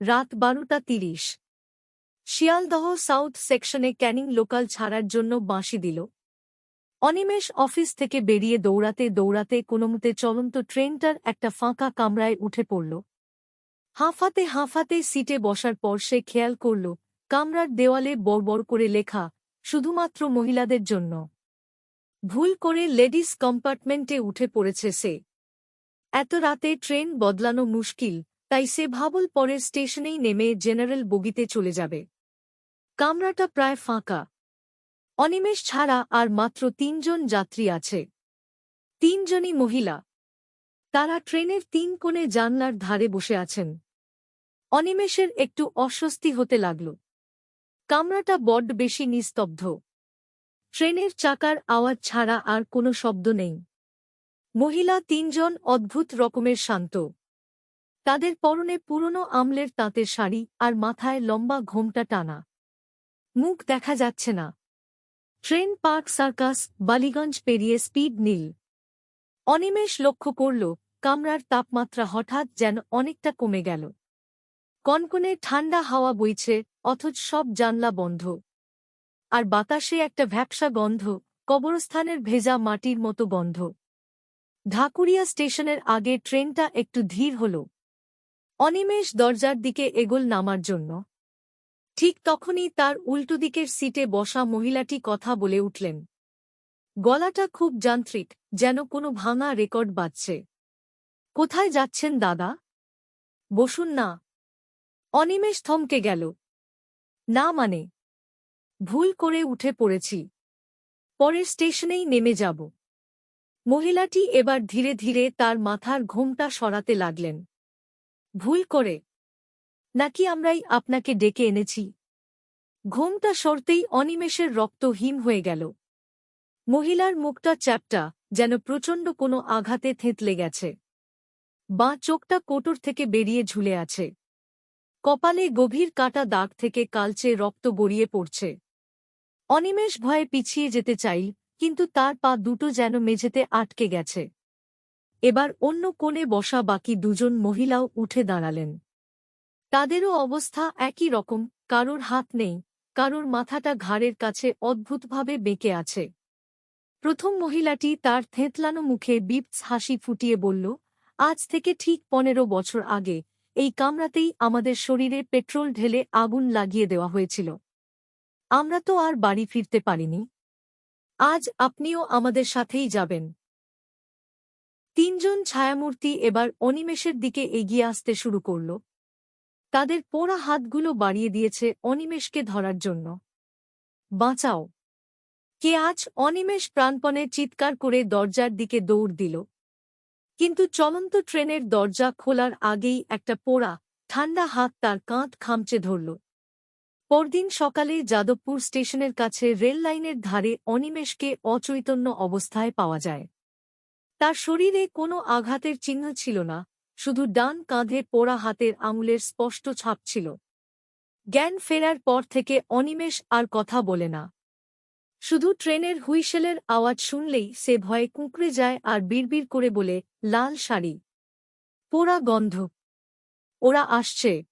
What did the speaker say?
রাত বারোটা তিরিশ। শিয়ালদহ সাউথ সেকশনে ক্যানিং লোকাল ছাড়ার জন্য বাঁশি দিল। অনিমেষ অফিস থেকে বেরিয়ে দৌড়াতে দৌড়াতে কোনোমতে চলন্ত ট্রেনটার একটা ফাঁকা কামরায় উঠে পড়ল। হাঁফাতে হাঁফাতে সিটে বসার পর সে খেয়াল করল, কামরার দেওয়ালে বড় করে লেখা, শুধুমাত্র মহিলাদের জন্য। ভুল করে লেডিস কম্পার্টমেন্টে উঠে পড়েছে সে। এত রাতে ট্রেন বদলানো মুশকিল। তাই সে ভাবল পরের স্টেশনেই নেমে জেনারেল বগিতে চলে যাবে। কামরাটা প্রায় ফাঁকা। অনিমেষ ছাড়া আর মাত্র তিনজন যাত্রী আছে। তিনজনই মহিলা। তারা ট্রেনের তিন কোণে জানলার ধারে বসে আছেন। অনিমেষের একটু অস্বস্তি হতে লাগল। কামরাটা বড্ড বেশি নিস্তব্ধ। ট্রেনের চাকার আওয়াজ ছাড়া আর কোনো শব্দ নেই। মহিলা তিনজন অদ্ভুত রকমের শান্ত। তাদের পরনে পুরনো আমলের তাঁতের শাড়ি আর মাথায় লম্বা ঘোমটা টানা। মুখ দেখা যাচ্ছে না। ট্রেন, পার্ক, সার্কাস, বালিগঞ্জ পেরিয়ে স্পিড নীল। অনিমেষ লক্ষ্য করল, কামরার তাপমাত্রা হঠাৎ যেন অনেকটা কমে গেল। কনকনে ঠান্ডা হাওয়া বইছে, অথচ সব জানলা বন্ধ। আর বাতাসে একটা ভ্যাপসা গন্ধ, কবরস্থানের ভেজা মাটির মতো গন্ধ। ঢাকুরিয়া স্টেশনের আগে ট্রেনটা একটু ধীর হল। অনিমেষ দরজার দিকে এগোল নামার জন্য। ঠিক তখনই তার উল্টো দিকের সিটে বসা মহিলাটি কথা বলে উঠলেন। গলাটা খুব যান্ত্রিক, যেন কোনো ভাঙা রেকর্ড বাজছে। কোথায় যাচ্ছেন দাদা? বসুন না। অনিমেষ থমকে গেল। না মানে। ভুল করে উঠে পড়েছি। পরের স্টেশনেই নেমে যাব। মহিলাটি এবার ধীরে ধীরে তার মাথার ঘোমটা সরাতে লাগলেন। ভুল করে। নাকি আমরাই আপনাকে ডেকে এনেছি। ঘোমটা সরতেই অনিমেষের রক্ত হিম হয়ে গেল। মহিলার মুখটা চ্যাপটা, যেন প্রচণ্ড কোনো আঘাতে থেঁতলে গেছে। বাঁ চোখটা কোটর থেকে বেরিয়ে ঝুলে আছে। কপালে গভীর কাটা দাগ থেকে কালচে রক্ত গড়িয়ে পড়ছে। অনিমেষ ভয়ে পিছিয়ে যেতে চাই কিন্তু তার পা দুটো যেন মেঝেতে আটকে গেছে। এবার অন্য কোণে বসা বাকি দুজন মহিলাও উঠে দাঁড়ালেন। তাদেরও অবস্থা একই রকম, কারোর হাত নেই, কারোর মাথাটা ঘাড়ের কাছে অদ্ভুতভাবে বেঁকে আছে। প্রথম মহিলাটি তার থেঁতলানো মুখে বিপস হাসি ফুটিয়ে বলল, আজ থেকে ঠিক পনেরো বছর আগে এই কামরাতেই আমাদের শরীরে পেট্রোল ঢেলে আগুন লাগিয়ে দেওয়া হয়েছিল। আমরা তো আর বাড়ি ফিরতে পারিনি। আজ আপনিও আমাদের সাথেই যাবেন। তিনজন ছায়ামূর্তি এবার অনিমেষের দিকে এগিয়ে আসতে শুরু করল। তাদের পোড়া হাতগুলো বাড়িয়ে দিয়েছে অনিমেষকে ধরার জন্য। বাঁচাও। কে আজ অনিমেষ প্রাণপণে চিৎকার করে দরজার দিকে দৌড় দিল। কিন্তু চলন্ত ট্রেনের দরজা খোলার আগেই একটা পোড়া, ঠান্ডা হাত তার কাঁধ খামচে ধরল। পরদিন সকালে যাদবপুর স্টেশনের কাছে রেল লাইনের ধারে অনিমেষকে অচৈতন্য অবস্থায় পাওয়া যায়। তার শরীরে কোনো আঘাতের চিহ্ন ছিল না, শুধু ডান কাঁধে পোড়া হাতের আঙুলের স্পষ্ট ছাপ ছিল। জ্ঞান ফেরার পর থেকে অনিমেষ আর কথা বলে না। শুধু ট্রেনের হুইসেলের আওয়াজ শুনলেই সে ভয়ে কুঁকড়ে যায় আর বিড়বিড় করে বলে, লাল শাড়ি। পোড়া গন্ধ। ওরা আসছে।